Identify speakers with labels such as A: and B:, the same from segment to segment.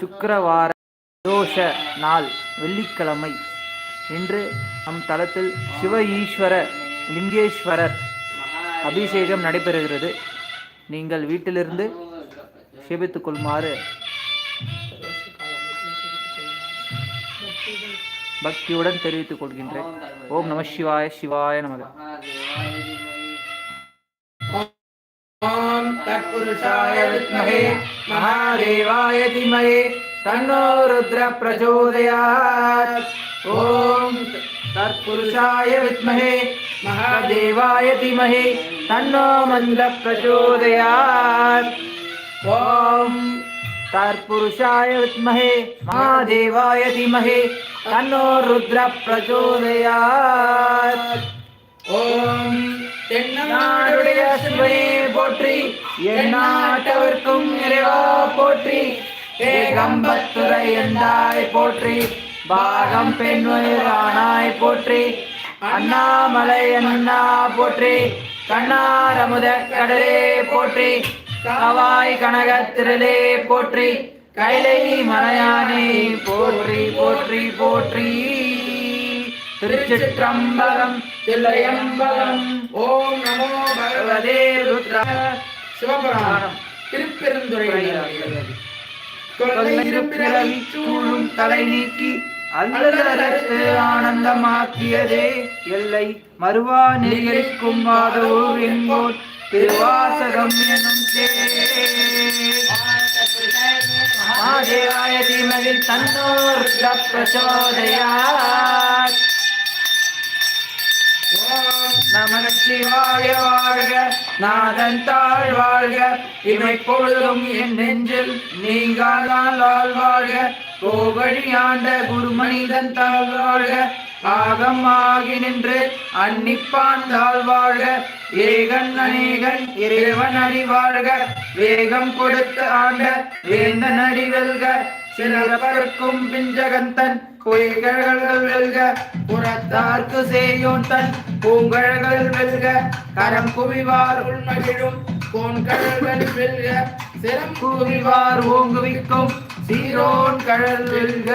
A: சுக்கரவார தோஷ நாள் வெள்ளிக்கிழமை இன்று நம் தலத்தில் சிவ ஈஸ்வர லிங்கேஸ்வரர் அபிஷேகம் நடைபெறுகிறது. நீங்கள் வீட்டிலிருந்து சேவித்துக் கொள்ளுமாறு பக்தியுடன் தெரிவித்துக் கொள்கின்றேன். ஓம் நம சிவாய சிவாய நமக.
B: ॐ तत्पुरुषाय विद्महे महादेवाय धीमहि तन्नो रुद्र प्रचोदयात्। ॐ तत्पुरुषाय विद्महे महादेवाय धीमहि तन्नो मन्द प्रचोदयात्। ॐ तत्पुरुषाय विद्महे महादेवाय धीमहि तन्नो रुद्र போற்றி. எந்நாட்டவர்க்கும் இறைவா போற்றி. ஏகம்பத்துரை எந்தாய் போற்றி. பாகம் பெண்ணுயிரானாய் போற்றி. அண்ணாமலை அண்ணா போற்றி. கண்ணாரமுத கடலே போற்றி. கவாய் திரளே போற்றி. கைலை மலையானே போற்றி போற்றி போற்றி. திருச்சிற்றம்பலம் தில்லையம்பலம். ஓம் நமோ சிவபுராணம். திருப்பெருந்துறை சூழும் தலை நீக்கி அல்லதற்கு ஆனந்தமாக்கியதே. எல்லை மறுவா நெறியரிக்கும் வாதவோர் என்போர் திருவாசகம் எனும் மகாதேவாய தீமகில் தன்னோர் பிரச்சோதயாத் நம சிவாய வாழ்க நாதன் தாழ் வாழ்க. இமை பொழுதும் என் நெஞ்சில் நீங்காதான் வாழ்க. கோவழி ஆண்ட குருமனிதன் தாழ் வாழ்க. ஆகம் ஆகி நின்று அன்னிப்பான் தாழ் வாழ்க. ஏகன் அநேகன் இறைவன் அடிவாழ்க வேகம் கொடுத்து ஆண்ட வேந்தன் அடி வெல்க பிஞ்சகந்தன் பொய்கழல்கள் வெல்க புறத்தார்க்கு சேயோன் தன் பூங்கழல்கள் வெல்க கரம் குவிவார் உள்மகிழும் கோன்கழல்கள் வெல்க சிறம் குவிவார் ஓங்குவிக்கும் சீரோன் கழல் வெல்க.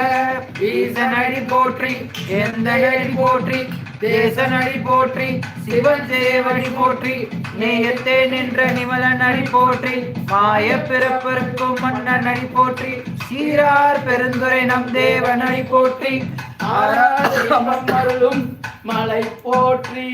B: ஈசனடி போற்றி எந்த அடி போற்றி தேசனடி போற்றி சிவன் தேவடி போற்றி நேயத்தே நின்ற நிமலன் அடி போற்றி மாய பிறப்பிற்கும் மன்னன் அடி போற்றி சீரார் பெருந்துரை நம் தேவன் அடி போற்றி ஆராதம் மலை போற்றி.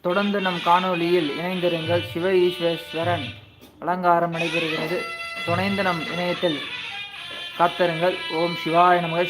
A: தொடர்ந்து நம் காணொளியில் இணைந்திருங்கள் சிவ ஈஸ்வரன் அலங்காரம் நடைபெறுகிறது. துணைந்து நம் இணையத்தில் காத்திருங்கள். ஓம் சிவாய நமக.